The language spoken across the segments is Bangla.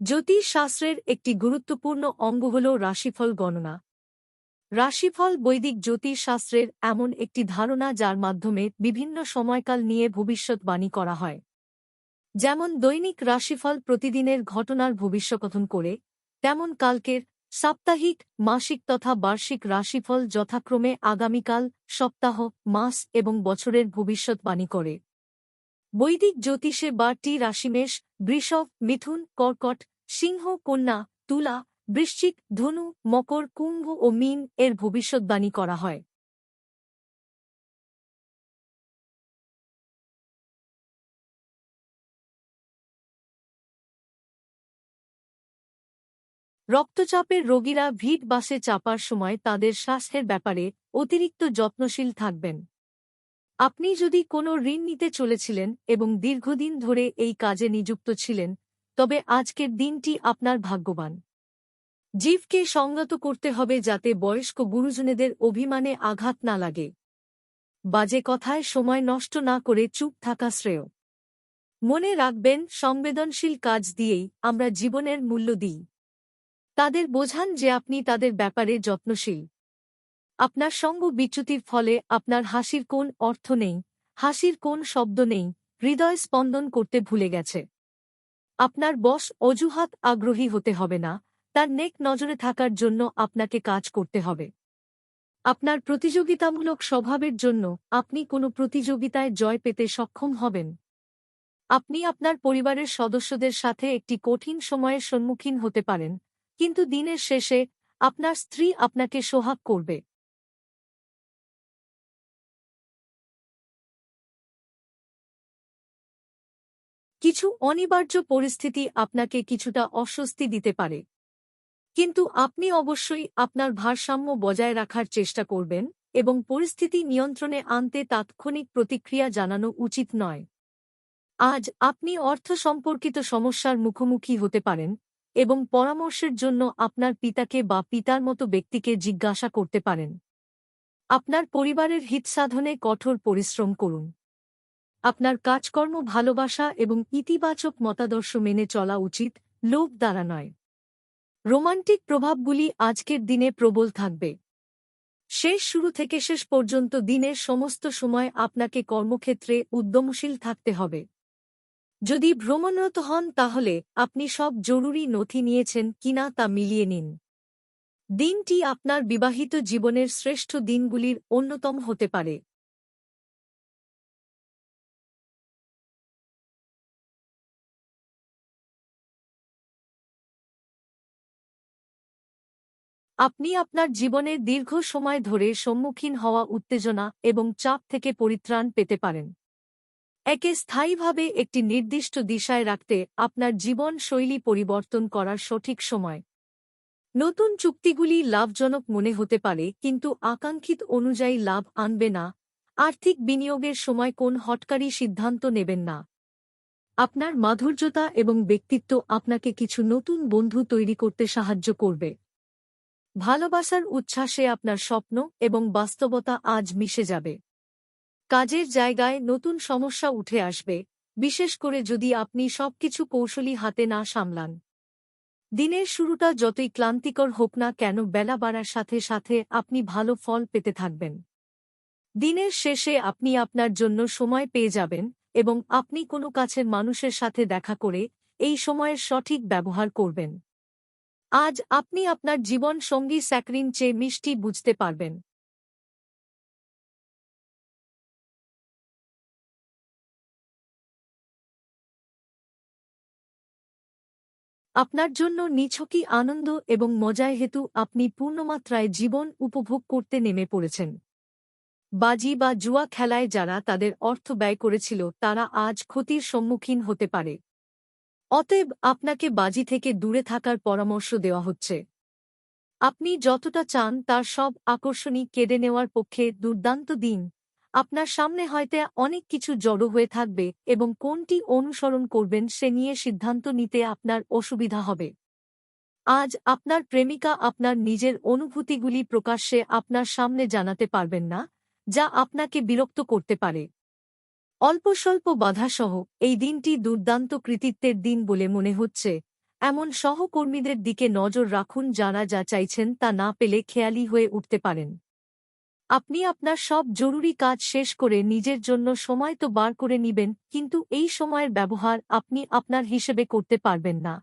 জ্যোতিষ শাস্ত্রের একটি গুরুত্বপূর্ণ অঙ্গ হল রাশিফল গণনা। রাশিফল বৈদিক জ্যোতিষ শাস্ত্রের এমন একটি ধারণা যার মাধ্যমে বিভিন্ন সময়কাল নিয়ে ভবিষ্যৎবাণী করা হয়। যেমন দৈনিক রাশিফল প্রতিদিনের ঘটনার ভবিষ্যকথন করে, তেমন কালকের সাপ্তাহিক, মাসিক তথা বার্ষিক রাশিফল যথাক্রমে আগামীকাল, সপ্তাহ, মাস এবং বছরের ভবিষ্যৎবাণী করে। বৈদিক জ্যোতিষে বারটি রাশিমেষ বৃষভ, মিথুন, কর্কট, সিংহ, কন্যা, তুলা, বৃশ্চিক, ধনু, মকর, কুম্ভ ও মীন এর ভবিষ্যৎবাণী করা হয়। রক্তচাপের রোগীরা ভিড় বাসে চাপার সময় তাদের স্বাস্থ্যের ব্যাপারে অতিরিক্ত যত্নশীল থাকবেন। আপনি যদি কোনো ঋণ নিতে চলেছিলেন এবং দীর্ঘদিন ধরে এই কাজে নিযুক্ত ছিলেন, তবে আজকের দিনটি আপনার ভাগ্যবান। জীবকে সংগত করতে হবে যাতে বয়স্ক গুরুজনেদের অভিমানে আঘাত না লাগে। বাজে কথায় সময় নষ্ট না করে চুপ থাকা শ্রেয়। মনে রাখবেন, সংবেদনশীল কাজ দিয়েই আমরা জীবনের মূল্য দিই। তাদের বোঝান যে আপনি তাদের ব্যাপারে যত্নশীল। আপনার সঙ্গ বিচ্যুতির ফলে আপনার হাসির কোন অর্থ নেই, হাসির কোন শব্দ নেই, হৃদয় স্পন্দন করতে ভুলে গেছে। আপনার বস অজুহাত আগ্রহী হতে হবে না, তার নেক নজরে থাকার জন্য আপনাকে কাজ করতে হবে। আপনার প্রতিযোগিতামূলক স্বভাবের জন্য আপনি কোনো প্রতিযোগিতায় জয় পেতে সক্ষম হবেন। আপনি আপনার পরিবারের সদস্যদের সাথে একটি কঠিন সময়ের সম্মুখীন হতে পারেন, কিন্তু দিনের শেষে আপনার স্ত্রী আপনাকে সোহাগ করবে। কিছু অনিবার্য পরিস্থিতি আপনাকে কিছুটা অস্বস্তি দিতে পারে। কিন্তু আপনি অবশ্যই আপনার ভারসাম্য বজায় রাখার চেষ্টা করবেন এবং পরিস্থিতি নিয়ন্ত্রণে আনতে তাৎক্ষণিক প্রতিক্রিয়া জানানো উচিত নয়। আজ আপনি অর্থ সম্পর্কিত সমস্যার মুখোমুখি হতে পারেন এবং পরামর্শের জন্য আপনার পিতাকে বা পিতার মতো ব্যক্তিকে জিজ্ঞাসা করতে পারেন। আপনার পরিবারের হিতসাধনে কঠোর পরিশ্রম করুন। আপনার কাজকর্ম ভালোবাসা এবং ইতিবাচক মতাদর্শ মেনে চলা উচিত, লোভ দ্বারা নয়। রোমান্টিক প্রভাবগুলি আজকের দিনে প্রবল থাকবে। শেষ শুরু থেকে শেষ পর্যন্ত দিনের সমস্ত সময় আপনাকে কর্মক্ষেত্রে উদ্যমশীল থাকতে হবে। যদি ভ্রমণরত হন তাহলে আপনি সব জরুরি নথি নিয়েছেন কিনা তা মিলিয়ে নিন। দিনটি আপনার বিবাহিত জীবনের শ্রেষ্ঠ দিনগুলির অন্যতম হতে পারে। আপনি আপনার জীবনের দীর্ঘ সময় ধরে সম্মুখীন হওয়া উত্তেজনা এবং চাপ থেকে পরিত্রাণ পেতে পারেন। একে স্থায়ীভাবে একটি নির্দিষ্ট দিশায় রাখতে আপনার জীবন শৈলী পরিবর্তন করার সঠিক সময়। নতুন চুক্তিগুলি লাভজনক মনে হতে পারে, কিন্তু আকাঙ্ক্ষিত অনুযায়ী লাভ আনবে না। আর্থিক বিনিয়োগের সময় কোন হটকারী সিদ্ধান্ত নেবেন না। আপনার মাধুর্যতা এবং ব্যক্তিত্ব আপনাকে কিছু নতুন বন্ধু তৈরি করতে সাহায্য করবে। ভালোবাসার উচ্ছ্বাসে আপনার স্বপ্ন এবং বাস্তবতা আজ মিশে যাবে। কাজের জায়গায় নতুন সমস্যা উঠে আসবে, বিশেষ করে যদি আপনি সবকিছু কৌশলী হাতে না সামলান। দিনের শুরুটা যতই ক্লান্তিকর হোক না কেন বেলা বাড়ার সাথে সাথে আপনি ভালো ফল পেতে থাকবেন। দিনের শেষে আপনি আপনার জন্য সময় পেয়ে যাবেন এবং আপনি কোনো কাছের মানুষের সাথে দেখা করে এই সময়ের সঠিক ব্যবহার করবেন। আজ আপনি আপনার জীবন সঙ্গী স্যাকরিন চেয়ে মিষ্টি বুঝতে পারবেন। আপনার জন্য নিছকই আনন্দ এবং মজায় হেতু আপনি পূর্ণমাত্রায় জীবন উপভোগ করতে নেমে পড়েছেন। বাজি বা জুয়া খেলায় যারা তাদের অর্থ ব্যয় করেছিল, তারা আজ ক্ষতির সম্মুখীন হতে পারে। অতএব আপনাকে বাজি থেকে দূরে থাকার পরামর্শ দেওয়া হচ্ছে। আপনি যতটা চান তার সব আকর্ষণী কেড়ে নেওয়ার পক্ষে দুর্দান্ত দিন। আপনার সামনে হয়তো অনেক কিছু জড়ো হয়ে থাকবে এবং কোনটি অনুসরণ করবেন সে নিয়ে সিদ্ধান্ত নিতে আপনার অসুবিধা হবে। আজ আপনার প্রেমিকা আপনার নিজের অনুভূতিগুলি প্রকাশ্যে আপনার সামনে জানাতে পারবেন না, যা আপনাকে বিরক্ত করতে পারে। অল্প স্বল্প বাধাসহ এই দিনটি দুর্দান্ত কৃতিত্বের দিন বলে মনে হচ্ছে। এমন সহকর্মীদের দিকে নজর রাখুন যারা যা চাইছেন তা না পেলে খেয়ালি হয়ে উঠতে পারেন। আপনি আপনার সব জরুরি কাজ শেষ করে নিজের জন্য সময় তো বার করে নিবেন, কিন্তু এই সময়ের ব্যবহার আপনি আপনার হিসেবে করতে পারবেন না।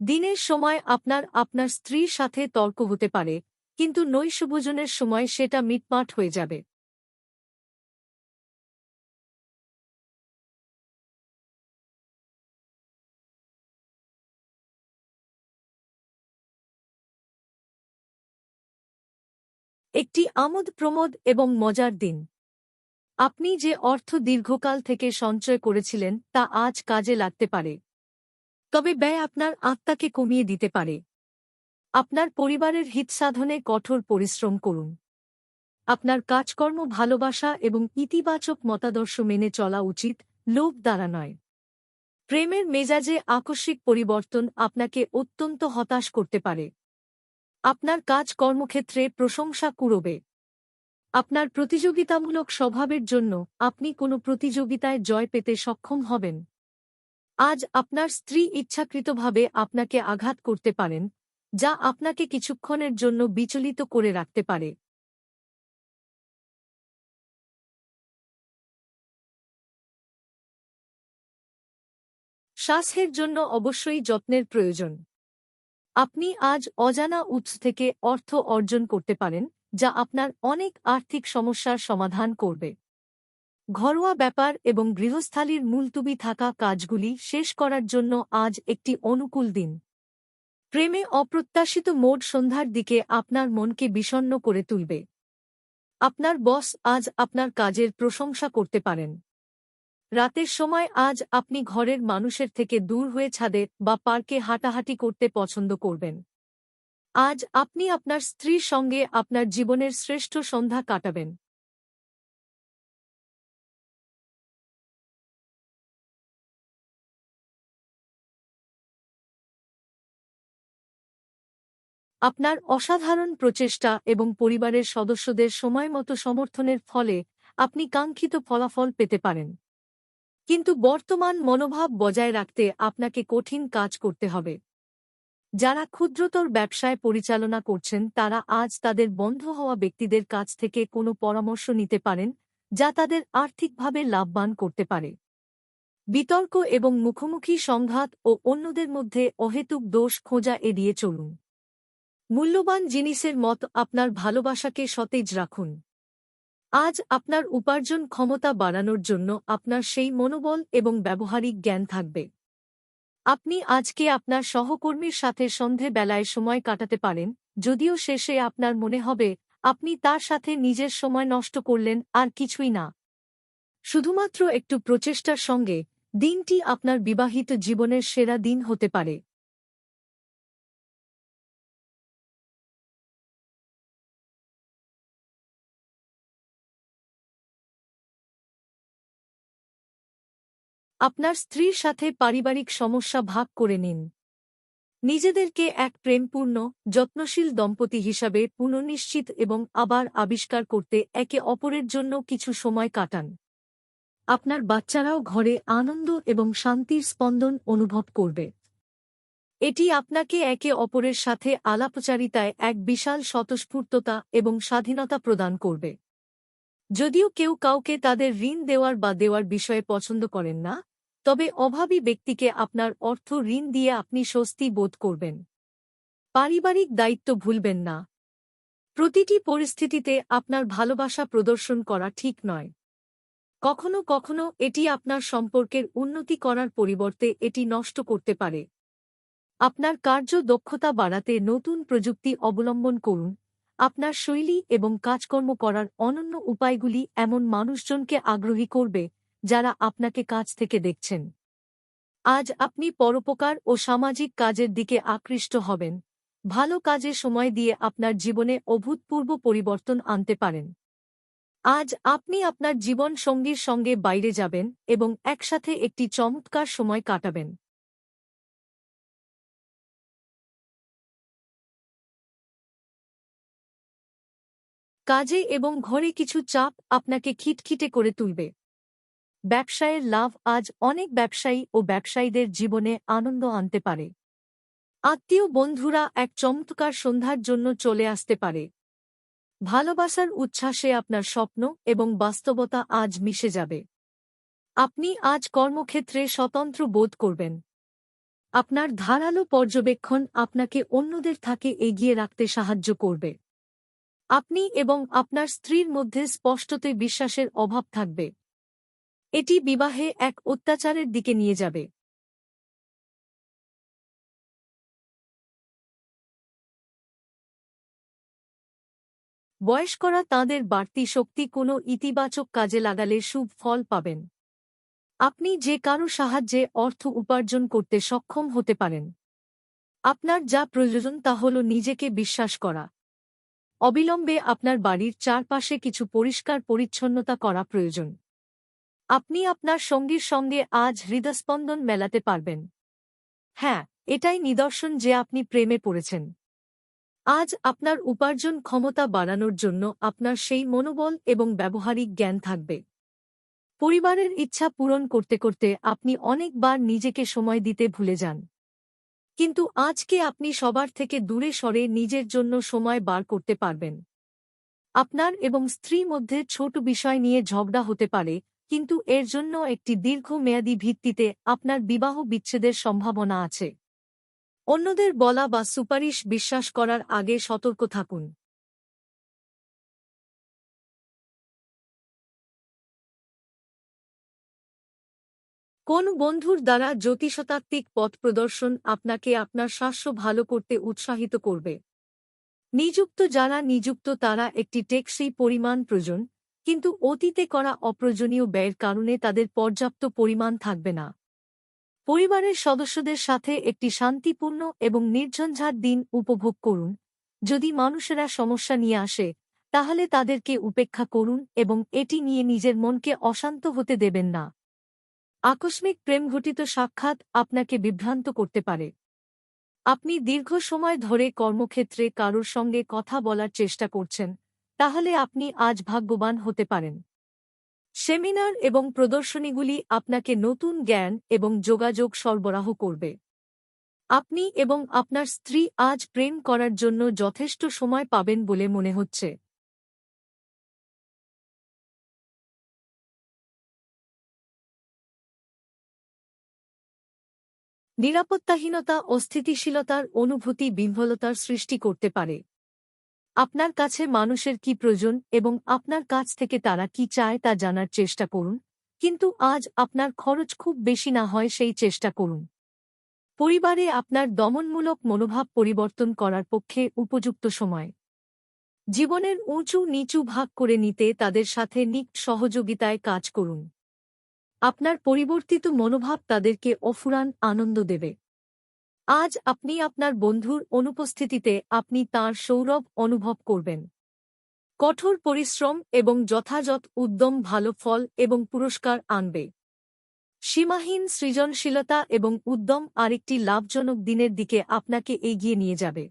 দিনের সময় আপনার আপনার স্ত্রীর সাথে তর্ক হতে পারে, কিন্তু নৈশভোজনের সময় সেটা মিটমাট হয়ে যাবে। একটি আমোদ প্রমোদ এবং মজার দিন। আপনি যে অর্থ দীর্ঘকাল থেকে সঞ্চয় করেছিলেন, তা আজ কাজে লাগতে পারে। তবে ব্যয় আপনার আত্মাকে কমিয়ে দিতে পারে। আপনার পরিবারের হিত সাধনে কঠোর পরিশ্রম করুন। আপনার কাজকর্ম ভালোবাসা এবং ইতিবাচক মতাদর্শ মেনে চলা উচিত, লোভ দ্বারা নয়। প্রেমের মেজাজে আকস্মিক পরিবর্তন আপনাকে অত্যন্ত হতাশ করতে পারে। আপনার কাজ কর্মক্ষেত্রে প্রশংসা কুড়বে। আপনার প্রতিযোগিতামূলক স্বভাবের জন্য আপনি কোনো প্রতিযোগিতায় জয় পেতে সক্ষম হবেন। আজ আপনার স্ত্রী ইচ্ছাকৃতভাবে আপনাকে আঘাত করতে পারেন, যা আপনাকে কিছুক্ষণের জন্য বিচলিত করে রাখতে পারে। শ্বাসের জন্য অবশ্যই যত্নের প্রয়োজন। আপনি আজ অজানা উৎস থেকে অর্থ অর্জন করতে পারেন, যা আপনার অনেক আর্থিক সমস্যার সমাধান করবে। ঘরোয়া ব্যাপার এবং গৃহস্থালির মুলতুবি থাকা কাজগুলি শেষ করার জন্য আজ একটি অনুকূল দিন। প্রেমে অপ্রত্যাশিত মোড সন্ধ্যার দিকে আপনার মনকে বিষণ্ন করে তুলবে। আপনার বস আজ আপনার কাজের প্রশংসা করতে পারেন। রাতের সময় আজ আপনি ঘরের মানুষের থেকে দূর হয়ে ছাদে বা পার্কে হাঁটাহাঁটি করতে পছন্দ করবেন। আজ আপনি আপনার স্ত্রীর সঙ্গে আপনার জীবনের শ্রেষ্ঠ সন্ধ্যা কাটাবেন। আপনার অসাধারণ প্রচেষ্টা এবং পরিবারের সদস্যদের সময়মতো সমর্থনের ফলে আপনি কাঙ্ক্ষিত ফলাফল পেতে পারেন। কিন্তু বর্তমান মনোভাব বজায় রাখতে আপনাকে কঠিন কাজ করতে হবে। যারা ক্ষুদ্রতর ব্যবসায় পরিচালনা করছেন, তারা আজ তাদের বন্ধ হওয়া ব্যক্তিদের কাছ থেকে কোনো পরামর্শ নিতে পারেন, যা তাদের আর্থিকভাবে লাভবান করতে পারে। বিতর্ক এবং মুখোমুখি সংঘাত ও অন্যদের মধ্যে অহেতুক দোষ খোঁজা এড়িয়ে চলুন। মূল্যবান জিনিসের মত আপনার ভালোবাসাকে সতেজ রাখুন। আজ আপনার উপার্জন ক্ষমতা বাড়ানোর জন্য আপনার সেই মনোবল এবং ব্যবহারিক জ্ঞান থাকবে। আপনি আজকে আপনার সহকর্মীর সাথে সন্ধে বেলায় সময় কাটাতে পারেন, যদিও শেষে আপনার মনে হবে, আপনি তার সাথে নিজের সময় নষ্ট করলেন, আর কিছুই না। শুধুমাত্র একটু প্রচেষ্টার সঙ্গে, দিনটি আপনার বিবাহিত জীবনের সেরা দিন হতে পারে। আপনার স্ত্রীর সাথে পারিবারিক সমস্যা ভাগ করে নিন। নিজেদেরকে এক প্রেমপূর্ণ, যত্নশীল দম্পতি হিসাবে পুনর্নিশ্চিত এবং আবার আবিষ্কার করতে একে অপরের জন্য কিছু সময় কাটান। আপনার বাচ্চারাও ঘরে আনন্দ এবং শান্তির স্পন্দন অনুভব করবে। এটি আপনাকে একে অপরের সাথে আলাপচারিতায় এক বিশাল স্বতঃস্ফূর্ততা এবং স্বাধীনতা প্রদান করবে। যদিও কেউ কাউকে তাদের ঋণ দেওয়ার বা দেওয়ার বিষয়ে পছন্দ করেন না তবে অভাবী ব্যক্তিকে আপনার অর্থ ঋণ দিয়ে আপনি স্বস্তি বোধ করবেন। পারিবারিক দায়িত্ব ভুলবেন না। প্রতিটি পরিস্থিতিতে আপনার ভালোবাসা প্রদর্শন করা ঠিক নয়। কখনো কখনো এটি আপনার সম্পর্কের উন্নতি করার পরিবর্তে এটি নষ্ট করতে পারে। আপনার কার্য দক্ষতা বাড়াতে নতুন প্রযুক্তি অবলম্বন করুন। আপনার শৈলী এবং কাজকর্ম করার অনন্য উপায়গুলি এমন মানুষজনকে আগ্রহী করবে যারা আপনাকে কাছ থেকে দেখছেন। আজ আপনি পরোপকার ও সামাজিক কাজের দিকে আকৃষ্ট হবেন। ভালো কাজে সময় দিয়ে আপনার জীবনে অভূতপূর্ব পরিবর্তন আনতে পারেন। আজ আপনি আপনার জীবন সঙ্গীর সঙ্গে বাইরে যাবেন এবং একসাথে একটি চমৎকার সময় কাটাবেন। কাজে এবং ঘরে কিছু চাপ আপনাকে খিটখিটে করে তুলবে। ব্যবসায়ের লাভ আজ অনেক ব্যবসায়ী ও ব্যবসায়ীদের জীবনে আনন্দ আনতে পারে। আত্মীয় বন্ধুরা এক চমৎকার সন্ধ্যার জন্য চলে আসতে পারে। ভালোবাসার উচ্ছ্বাসে আপনার স্বপ্ন এবং বাস্তবতা আজ মিশে যাবে। আপনি আজ কর্মক্ষেত্রে স্বতন্ত্র বোধ করবেন। আপনার ধারালো পর্যবেক্ষণ আপনাকে অন্যদের থাকে এগিয়ে রাখতে সাহায্য করবে। আপনি এবং আপনার স্ত্রীর মধ্যে স্পষ্টতে বিশ্বাসের অভাব থাকবে। এটি বিবাহে এক অত্যাচারের দিকে নিয়ে যাবে। বয়স্করা তাঁদের বাড়তি শক্তি কোনো ইতিবাচক কাজে লাগালে শুভ ফল পাবেন। আপনি যে কারও সাহায্যে অর্থ উপার্জন করতে সক্ষম হতে পারেন। আপনার যা প্রয়োজন তা হল নিজেকে বিশ্বাস করা। অবিলম্বে আপনার বাড়ির চারপাশে কিছু পরিষ্কার পরিচ্ছন্নতা করা প্রয়োজন। আপনি আপনার সঙ্গীর সঙ্গে আজ হৃদস্পন্দন মেলাতে পারবেন। হ্যাঁ এটাই নিদর্শন যে আপনি প্রেমে পড়েছেন। আজ আপনার উপার্জন ক্ষমতা বাড়ানোর জন্য আপনার সেই মনোবল এবং ব্যবহারিক জ্ঞান থাকবে। পরিবারের ইচ্ছা পূরণ করতে করতে আপনি অনেকবার নিজেকে সময় দিতে ভুলে যান। কিন্তু আজকে আপনি সবার থেকে দূরে সরে নিজের জন্য সময় বার করতে পারবেন। আপনার এবং স্ত্রী মধ্যে ছোট বিষয় নিয়ে ঝগড়া হতে পারে কিন্তু এর জন্য একটি দীর্ঘমেয়াদী ভিত্তিতে আপনার বিবাহ বিচ্ছেদের সম্ভাবনা আছে। অন্যদের বলা বা সুপারিশ বিশ্বাস করার আগে সতর্ক থাকুন। কোন বন্ধুর দ্বারা জ্যোতিষতাত্ত্বিক পথ প্রদর্শন আপনাকে আপনার শাস্য ভালো করতে উৎসাহিত করবে? নিযুক্ত যারা নিযুক্ত তারা একটি টেকসই পরিমাণ প্রয়োজন। কিন্তু অতীতে করা অপ্রয়োজনীয় ব্যয়ের কারণে তাদের পর্যাপ্ত পরিমাণ থাকবে না। পরিবারের সদস্যদের সাথে একটি শান্তিপূর্ণ এবং নির্ঝঞ্ঝাট দিন উপভোগ করুন। যদি মানুষেরা সমস্যা নিয়ে আসে, তাহলে তাদেরকে উপেক্ষা করুন এবং এটি নিয়ে নিজের মনকে অশান্ত হতে দেবেন না। আকস্মিক প্রেমঘটিত সাক্ষাৎ আপনাকে বিভ্রান্ত করতে পারে। আপনি দীর্ঘ সময় ধরে কর্মক্ষেত্রে কারোর সঙ্গে কথা বলার চেষ্টা করছেন তাহলে আপনি আজ ভাগ্যবান হতে পারেন। সেমিনার এবং প্রদর্শনীগুলি আপনাকে নতুন জ্ঞান এবং যোগাযোগ সরবরাহ করবে। আপনি এবং আপনার স্ত্রী আজ প্রেম করার জন্য যথেষ্ট সময় পাবেন বলে মনে হচ্ছে। নিরাপত্তাহীনতা অস্থিতিশীলতার অনুভূতি বিহ্বলতার সৃষ্টি করতে পারে। আপনার কাছে মানুষের কি প্রয়োজন এবং আপনার কাছ থেকে তারা কি চায় তা জানার চেষ্টা করুন, কিন্তু আজ আপনার খরচ খুব বেশি না হয় সেই চেষ্টা করুন। পরিবারে আপনার দমনমূলক মনোভাব পরিবর্তন করার পক্ষে উপযুক্ত সময়। জীবনের উঁচু নিচু ভাগ করে নিতে তাদের সাথে নিক সহযোগিতায় কাজ করুন। আপনার পরিবর্তিত মনোভাব তাদেরকে অফুরান আনন্দ দেবে। আজ আপনি আপনার বন্ধুর অনুপস্থিতিতে আপনি তার সৌরভ অনুভব করবেন। কঠোর পরিশ্রম এবং যথাযথ উদ্যম ভালো ফল এবং পুরস্কার আনবে। সীমাহীন সৃজনশীলতা এবং উদ্যম আরেকটি লাভজনক দিনের দিকে আপনাকে এগিয়ে নিয়ে যাবে।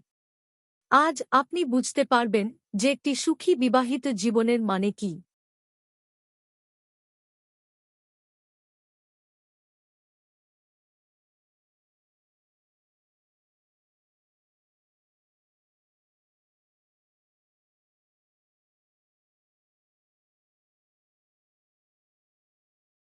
আজ আপনি বুঝতে পারবেন যে একটি সুখী বিবাহিত জীবনের মানে কি।